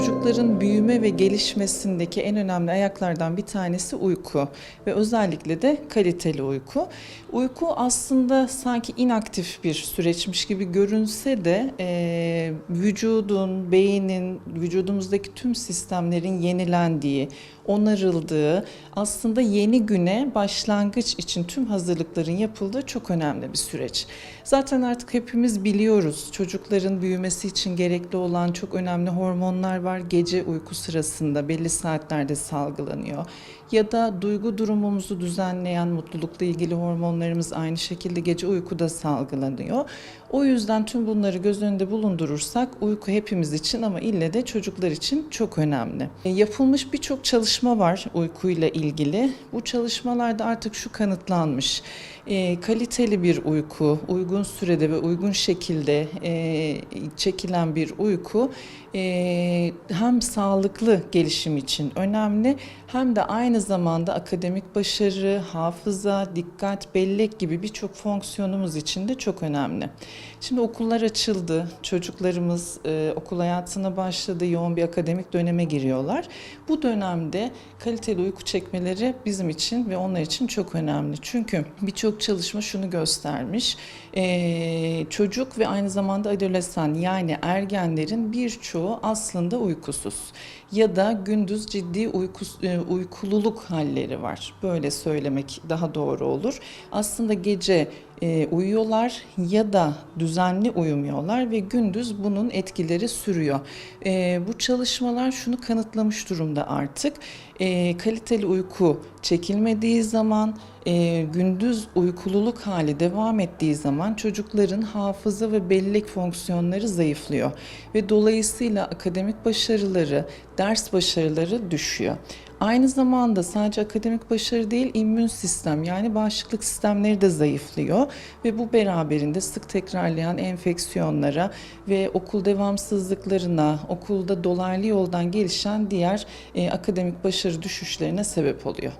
Çocukların büyüme ve gelişmesindeki en önemli ayaklardan bir tanesi uyku ve özellikle de kaliteli uyku. Uyku aslında sanki inaktif bir süreçmiş gibi görünse de e, vücudun, beynin, vücudumuzdaki tüm sistemlerin yenilendiği, onarıldığı, aslında yeni güne başlangıç için tüm hazırlıkların yapıldığı çok önemli bir süreç. Zaten artık hepimiz biliyoruz çocukların büyümesi için gerekli olan çok önemli hormonlar var. Gece uyku sırasında belli saatlerde salgılanıyor. Ya da duygu durumumuzu düzenleyen mutlulukla ilgili hormonlarımız aynı şekilde gece uykuda salgılanıyor. O yüzden tüm bunları göz önünde bulundurursak uyku hepimiz için ama ille de çocuklar için çok önemli. E, Yapılmış birçok çalışma var uykuyla ilgili. Bu çalışmalarda artık şu kanıtlanmış. E, kaliteli bir uyku, uygun sürede ve uygun şekilde e, çekilen bir uyku e, hem sağlıklı gelişim için önemli hem de aynı zamanda akademik başarı, hafıza, dikkat, bellek gibi birçok fonksiyonumuz için de çok önemli. Şimdi okullar açıldı, çocuklarımız e, okul hayatına başladı, yoğun bir akademik döneme giriyorlar. Bu dönemde kaliteli uyku çekmeleri bizim için ve onlar için çok önemli. Çünkü birçok çalışma şunu göstermiş, e, çocuk ve aynı zamanda adolesan yani ergenlerin birçoğu aslında uykusuz ya da gündüz ciddi uykus, e, uykululuk halleri var. Böyle söylemek daha doğru olur. Aslında gece e, uyuyorlar ya da düzenli uyumuyorlar ve gündüz bunun etkileri sürüyor. E, bu çalışmalar şunu kanıtlamış durumda artık. E, kaliteli uyku çekilmediği zaman, gündüz uykululuk hali devam ettiği zaman çocukların hafıza ve bellek fonksiyonları zayıflıyor ve dolayısıyla akademik başarıları, ders başarıları düşüyor. Aynı zamanda sadece akademik başarı değil, immün sistem yani bağışıklık sistemleri de zayıflıyor ve bu beraberinde sık tekrarlayan enfeksiyonlara ve okul devamsızlıklarına, okulda dolaylı yoldan gelişen diğer e, akademik başarı düşüşlerine sebep oluyor.